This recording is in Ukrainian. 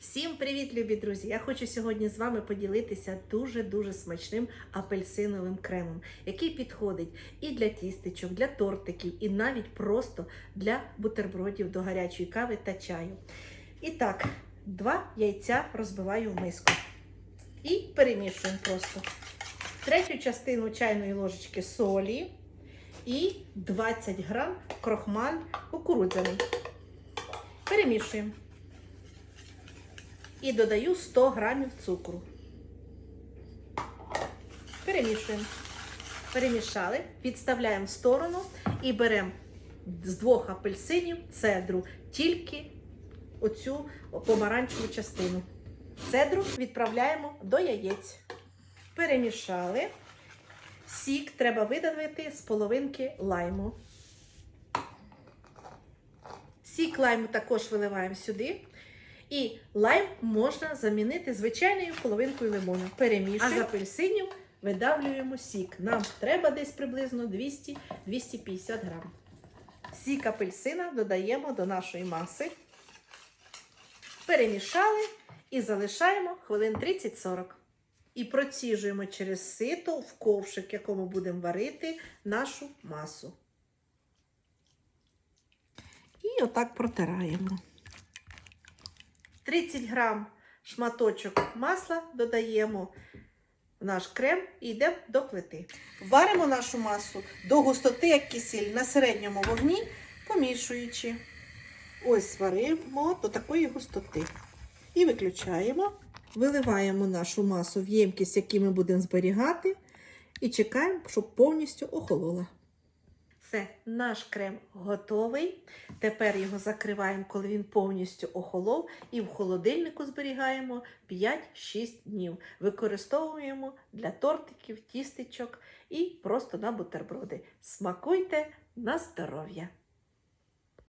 Всім привіт, любі друзі! Я хочу сьогодні з вами поділитися дуже-дуже смачним апельсиновим кремом, який підходить і для тістечок, для тортиків, і навіть просто для бутербродів до гарячої кави та чаю. І так, два яйця розбиваю в миску і перемішуємо просто. Третю частину чайної ложечки солі і 20 грам крохмаль кукурудзяний. Перемішуємо. І додаю 100 грамів цукру. Перемішуємо. Перемішали, відставляємо в сторону і беремо з двох апельсинів цедру, тільки оцю помаранчеву частину. Цедру відправляємо до яєць. Перемішали. Сік треба видавити з половинки лайму. Сік лайму також виливаємо сюди. І лайм можна замінити звичайною половинкою лимону. Перемішуємо. А з апельсинів видавлюємо сік. Нам треба десь приблизно 200-250 грам. Сік апельсина додаємо до нашої маси. Перемішали і залишаємо хвилин 30-40. І проціжуємо через сито в ковшик, в якому будемо варити нашу масу. І отак протираємо. 30 грам шматочок масла додаємо в наш крем і йдемо до плити. Варимо нашу масу до густоти, як кисіль, на середньому вогні, помішуючи. Ось сваримо до такої густоти. І виключаємо. Виливаємо нашу масу в ємкість, яку ми будемо зберігати, і чекаємо, щоб повністю охолола. Все, наш крем готовий. Тепер його закриваємо, коли він повністю охолов, і в холодильнику зберігаємо 5-6 днів. Використовуємо для тортиків, тістечок і просто на бутерброди. Смакуйте на здоров'я!